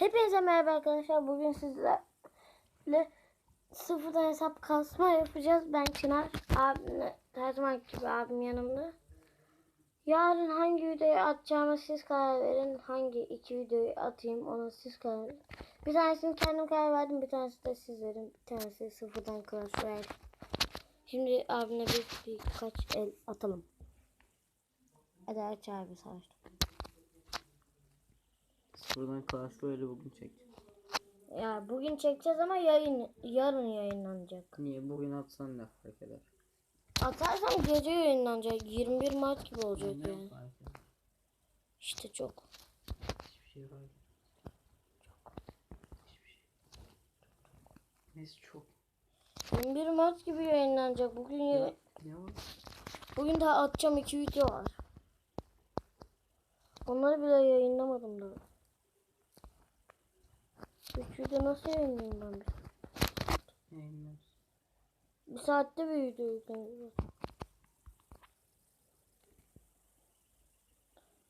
Hepinize merhaba arkadaşlar. Bugün sizlerle sıfırdan hesap kasma yapacağız. Ben Çınar. Abimle her zaman gibi abim yanımda. Yarın hangi videoyu atacağıma siz karar verin. Hangi iki videoyu atayım ona siz karar verin. Bir tanesini kendim karar verdim. Bir tanesi de siz verin. Bir tanesi sıfırdan Clash Royale. Şimdi abimle bir birkaç el atalım. Hadi aç abi savaştık. Sıfırdan Clash Royale'i bugün çekeceğim. Ya bugün çekeceğiz ama yayın yarın yayınlanacak. Niye? Bugün atsan ne fark eder? Atarsam gece yayınlanacak. 21 Mart gibi olacak Ne yani. İşte çok. Hiçbir şey. Çok. Hiçbir şey. Neyse çok. 21 Mart gibi yayınlanacak. Bugün ya- Ne var? bugün daha atacağım iki video var. Onları bile yayınlamadım da. Üç video nasıl yayınlayayım ben bir? Neymiş? Bir saatte video yükleniyor.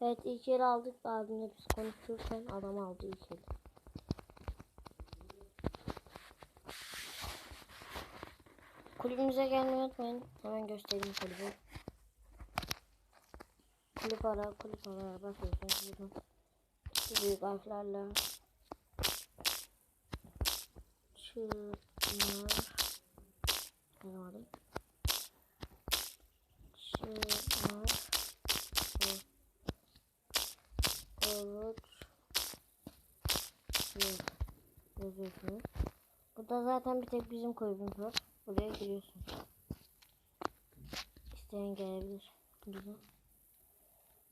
Evet ilk el aldık abimle biz konuşurken adam aldı ilk el. Kulübümüze gelmeyi unutmayın. Hemen göstereyim kulübü. Kulüp ara, kulüp ara. Bakıyorsunuz buradan. Büyük harflerle. Çınar. Yazamadım. Çınar. Olur. Yazıyorsunuz. Burada zaten bir tek bizim kulübümüz var. Buraya giriyorsunuz. İsteyen gelebilir. Bize.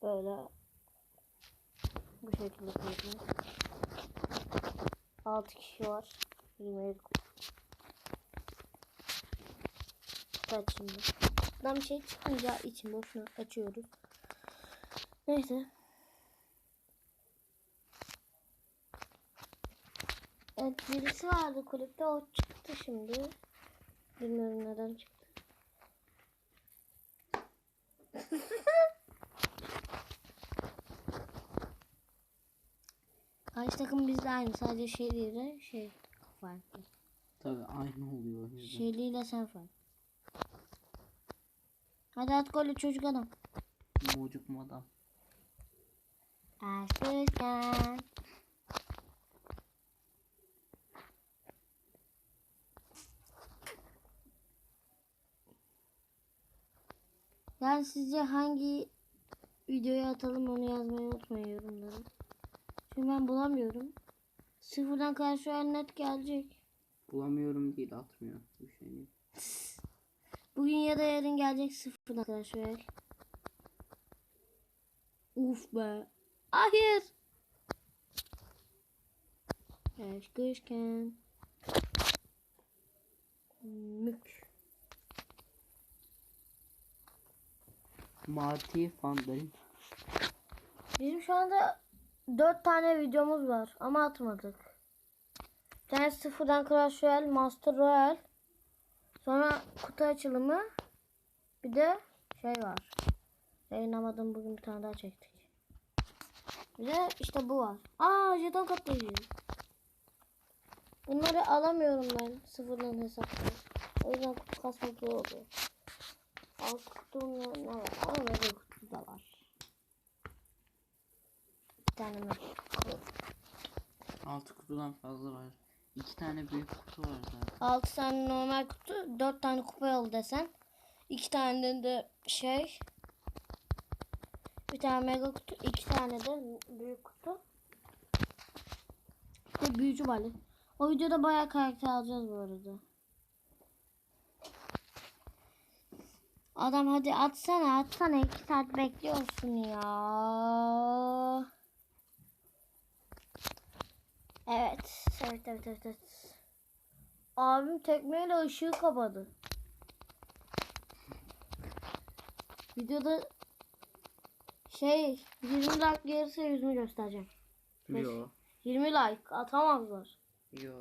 Böyle bu şekilde kulübümüz. 6 kişi var. 27 Kaç şimdi? Buradan bir şey çıkmayacağı için boşuna açıyoruz. Neyse. Evet birisi vardı kulüpte o çıktı şimdi. Bilmiyorum neden çıktı. Karşı takım bizde aynı sadece şeyliyle şey farklı. Tabii aynı oluyor yüzden. Şeyliyle sen farklı. Hadi at golü çocuk adam. Mucuk madam. Aşkım. Yani sizce hangi videoyu atalım onu yazmayı unutmayın yorumlara. Çünkü ben bulamıyorum. Sıfırdan karşı net gelecek. Bulamıyorum değil atmıyor. Değil. Bugün ya da yarın gelecek sıfırdan karşı Uf be. Hayır. Aşkışken. Mük. Marty Fandalin. Bizim şu anda 4 tane videomuz var ama atmadık. Bir tane sıfırdan Clash Royale, Master Royale. Sonra kutu açılımı. Bir de şey var. Yayınlamadım bugün bir tane daha çektik. Bir de işte bu var. Aa jeton katlayıcı. Bunları alamıyorum ben sıfırdan hesapta. O yüzden kutu kasmak zor oluyor. Alt kutum ne var? Mega kutu da var. Tane kutu. Altı kutudan fazla var. İki tane büyük kutu var zaten. 6 tane normal kutu, 4 tane kupa yolu desen. 2 tane de şey. Bir tane mega kutu, 2 tane de büyük kutu. De büyücü balık. O videoda bayağı karakter alacağız bu arada. Adam hadi atsana atsana 2 saat bekliyorsun ya. Evet. Evet evet evet. evet. Abim tekmeyle ışığı kapadı. Videoda şey 20 like gelirse yüzümü göstereceğim. Yo. 20 like atamazlar. Yo.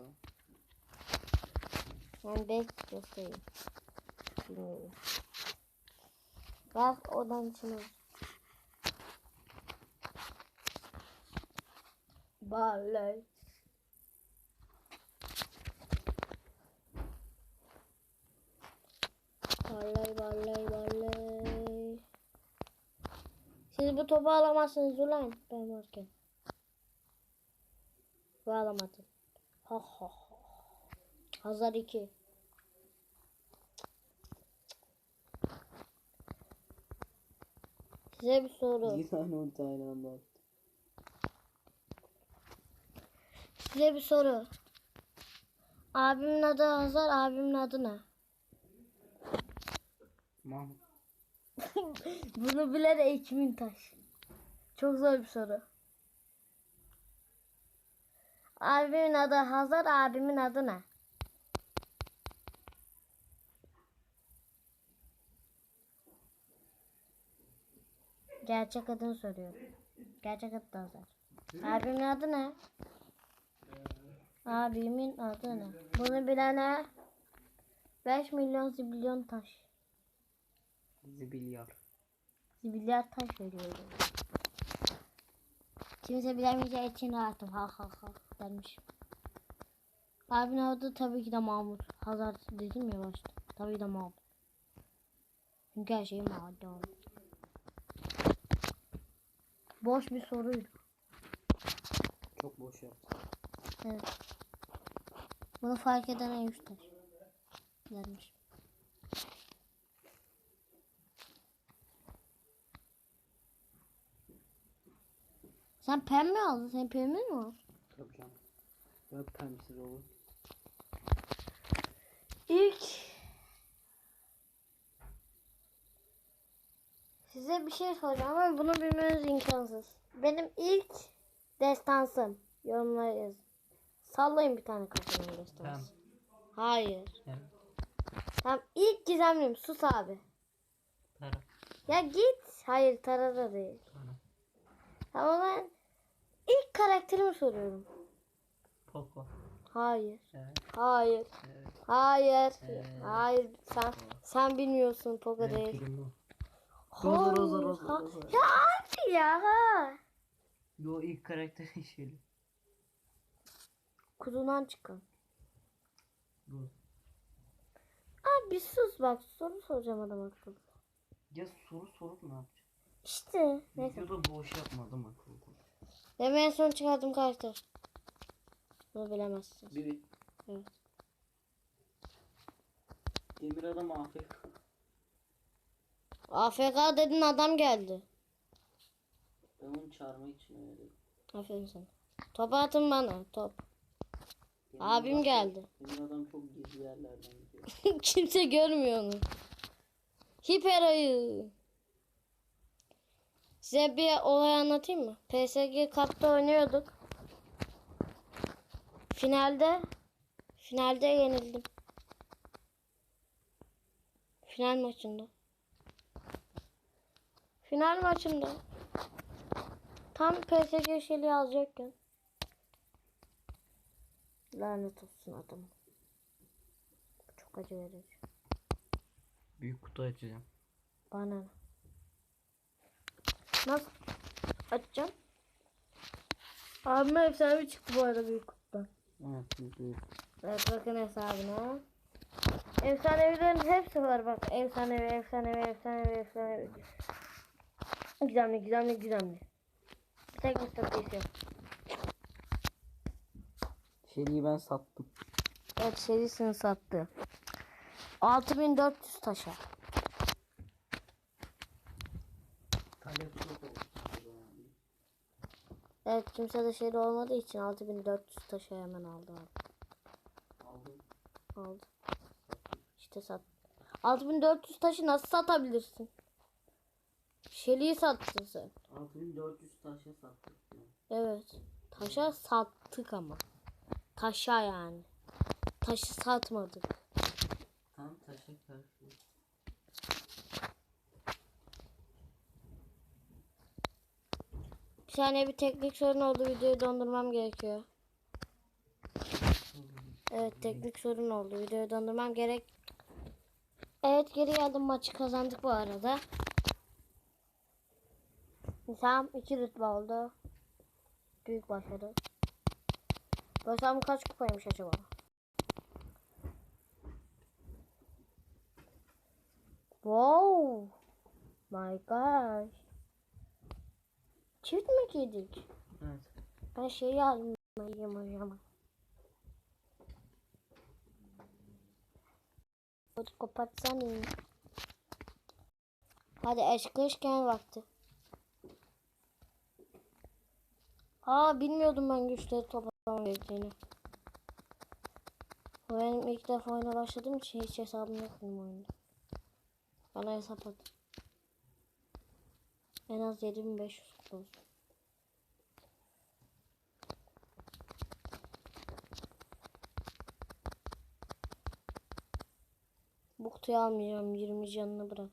Yani belki göstereyim. Bak odan içine. Baley. Siz bu topu alamazsınız ulan. Ben varken. Bu alamadım. Ha ha ha. Hazar 2. Size bir soru. Bir tane on tane anda attı. Size bir soru. Abimin adı Hazar, abimin adı ne? Mahmut. Bunu bilen Ekimin Taş. Çok zor bir soru. Abimin adı Hazar, abimin adı ne? Gerçek adını soruyorum. Gerçek adı da Hazar. Abimin adı ne? Abimin adı ne? Bunu bilene 5 milyon zibilyon taş. Zibilyar. Milyar taş veriyorum. Kimse bilemeyeceği için rahatım. Ha ha ha dermiş. Abinin adı tabii ki de Mahmut. Hazar dedim ya başta. Tabii ki de Mahmut. Çünkü her şey Mahmut. Boş bir soruydu. Çok boş yaptı. Evet. Bunu fark eden en üst Sen pem mi aldın? Senin pemin mi var? Tabii canım. Ya pemsiz olur. İlk size bir şey soracağım ama bunu bilmeniz imkansız. Benim ilk destansım. Yorumlara yazın. Sallayın bir tane kafanın destansı. Hayır. Evet. Tamam ilk gizemlim sus abi. Tara. Ya git. Hayır tarada değil. Tara. Tamam ben ilk karakterimi soruyorum. Poco. Hayır. Evet. Hayır. Evet. Hayır. Evet. Hayır. Sen sen bilmiyorsun Poco Evet, değil. Primo. Roza, roza, Ha- roza. Ya abi ya. Yo ilk karakter şeyli. Kutudan çıkan. Bu. Abi sus bak soru soracağım adam akıllı. Ya soru sorup ne yapacağım? İşte neyse. Videoda boş yapmadım akıllı. Benim en son çıkardığım karakter. Bunu bilemezsin. Biri. Evet. Demir adam afk. AFK dedin adam geldi. Ben onu çağırmak için öyle dedim. Aferin sana. Top atın bana top. Demir Abim adam- geldi. Demir adam çok gizli yerlerden gidiyor. Kimse görmüyor onu. Hiper ayı. Size bir olay anlatayım mı? PSG Cup'ta oynuyorduk. Finalde finalde yenildim. Final maçında. Final maçında. Tam PSG şeyi alacakken. Lanet olsun adam. Çok acı verici. Büyük kutu açacağım. Bana? Nasıl açacağım? Abime efsane çıktı bu arada büyük kutudan. Evet büyük büyük. Evet bakın hesabına. Efsanevilerin hepsi var bak. Efsanevi, efsanevi, efsanevi, efsanevi. Gizemli, gizemli, gizemli. Bir tek Mr. Peace yok. Şeyliği ben sattım. Evet serisini sattı. 6400 taşa. Talep çok oldu. Evet kimse de şeyde olmadığı için 6400 taşa hemen aldı abi. Aldım. Aldı. İşte sat. 6400 taşı nasıl satabilirsin? Şeliği sattın sen. 6400 taşa sattık. Evet. Taşa sattık ama. Taşa yani. Taşı satmadık. Tam taşa karşı. Bir saniye bir teknik sorun oldu. Videoyu dondurmam gerekiyor. Evet teknik sorun oldu. Videoyu dondurmam gerek. Evet geri geldim. Maçı kazandık bu arada. Tamam iki rütbe oldu. Büyük başarı. Başarım kaç kupaymış acaba? Wow. My gosh. Çift mi giydik? Evet. Ben şeyi almayayım o zaman. Hadi kapatsana. Hadi eşkışken vakti. Aa bilmiyordum ben güçleri toplamam gerektiğini. Benim ilk defa oyuna başladığım için hiç hesabım yok benim oyunda. Bana hesap at. En az 7500 kutu olsun. Bu kutuyu almayacağım. 20 canını bırak.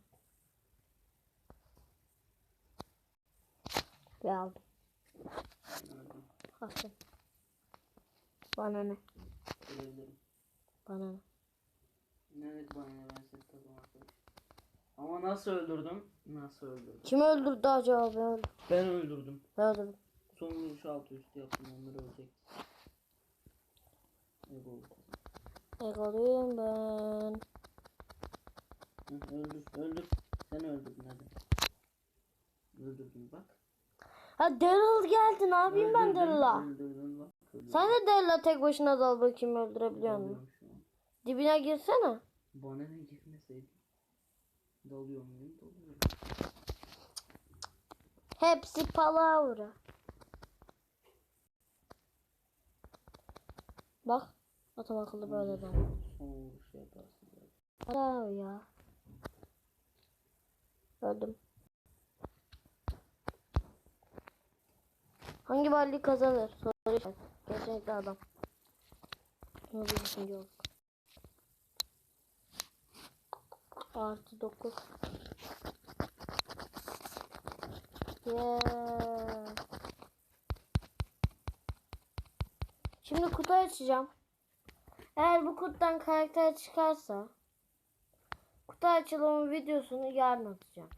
Ve aldım. Hakkım. Bana ne? Bana? Ne dedik bana ne ben ses tadım arkadaş. Ama nasıl öldürdüm? Nasıl öldürdüm? Kim öldürdü acaba? Ben öldürdüm. Ben öldürdüm. Ben öldürdüm. Son vuruş altı üstü yaptım onları ölecek. Oldu? Egalıyım ben. Hı, öldür öldür. Sen öldürdün hadi. Öldürdün bak. Ha Daryl geldi. Ne yapayım ben Öldürdün, Daryl'a? Öldürdün bak. öldürdün. Sen de Daryl'a tek başına dal bakayım öldürebiliyor musun? Dalıyorum şu an. Dibine girsene. Bana ne girmeseydi. Dalıyor muyum? Dalıyorum. Hepsi palavra. Bak. Atam akıllı böyle yaparsın. zaten. Palavra ya. Öldüm. Hangi varlık kazanır? Soru. Kesinlikle adam. Bunu bir düşünce olduk. Artı 9. Yeah. Şimdi kutu açacağım. Eğer bu kutudan karakter çıkarsa kutu açılımı videosunu yarın atacağım.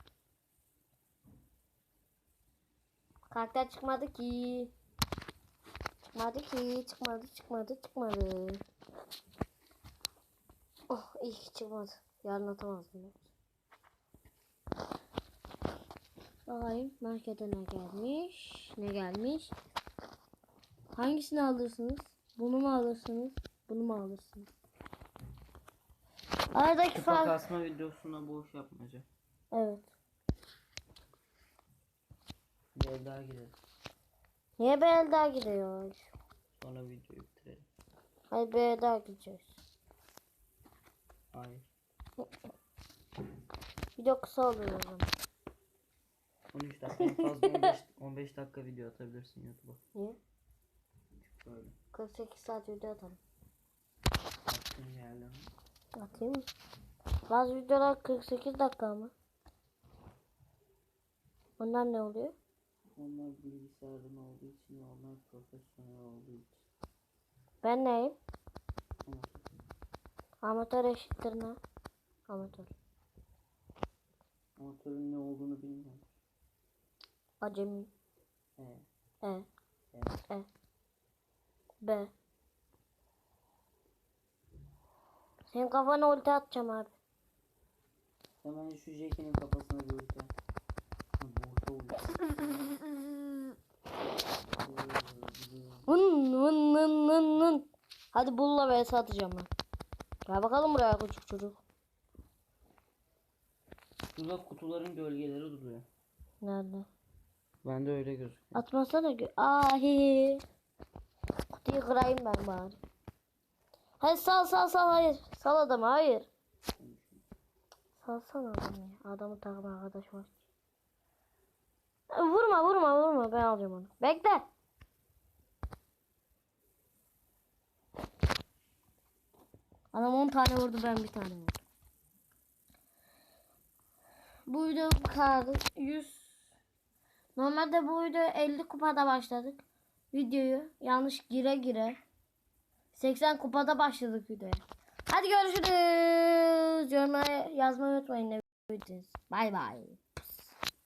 Karakter çıkmadı ki. Çıkmadı ki. Çıkmadı çıkmadı çıkmadı. Oh iyi çıkmadı. Yarın atamazdım. ben. Bakayım markete ne gelmiş? Ne gelmiş? Hangisini alırsınız? Bunu mu alırsınız? Bunu mu alırsınız? Aradaki Kupa fark... kasma videosuna boş yapmaca. Evet. Bir el daha gidelim. Niye bir el daha gidiyor? Sonra videoyu bitirelim. Hayır bir el daha gideceğiz. Hayır. Video kısa oluyor o zaman. 13 dakika en fazla 15, 15 dakika video atabilirsin YouTube'a. Niye? Böyle. 48 saat video atalım. Attığın yerden. Atayım mı? Bazı videolar 48 dakika mı? Onlar ne oluyor? Onlar bilgisayardan olduğu için onlar profesyonel olduğu için. Ben neyim? Ama Amatör eşittir ne? Amatör. amatörün ne olduğunu bilmiyorum. Acemi. He. E. He. E. B. Senin kafana ulti atacağım abi. Hemen şu Jackie'nin kafasına bir ulti at. Ha, bu orta Vın vın vın vın vın. Hadi bulla vs atacağım ben. Gel bakalım buraya küçük çocuk. Şurada kutuların gölgeleri duruyor. Nerede? Bende öyle gözüküyor. Atmasana gö Ahi. Kutuyu kırayım ben bari. Hadi sal sal sal hayır. Sal adamı hayır. Salsana adamı ya. Adamı takma arkadaş var. Vurma vurma vurma ben alacağım onu. Bekle. Adam 10 tane vurdu ben bir tane vurdum. Bu video bu kadar. 100 Normalde bu video 50 kupada başladık. Videoyu yanlış gire gire 80 kupada başladık videoya. Hadi görüşürüz. Yorumlara yazmayı unutmayın. Bay bay.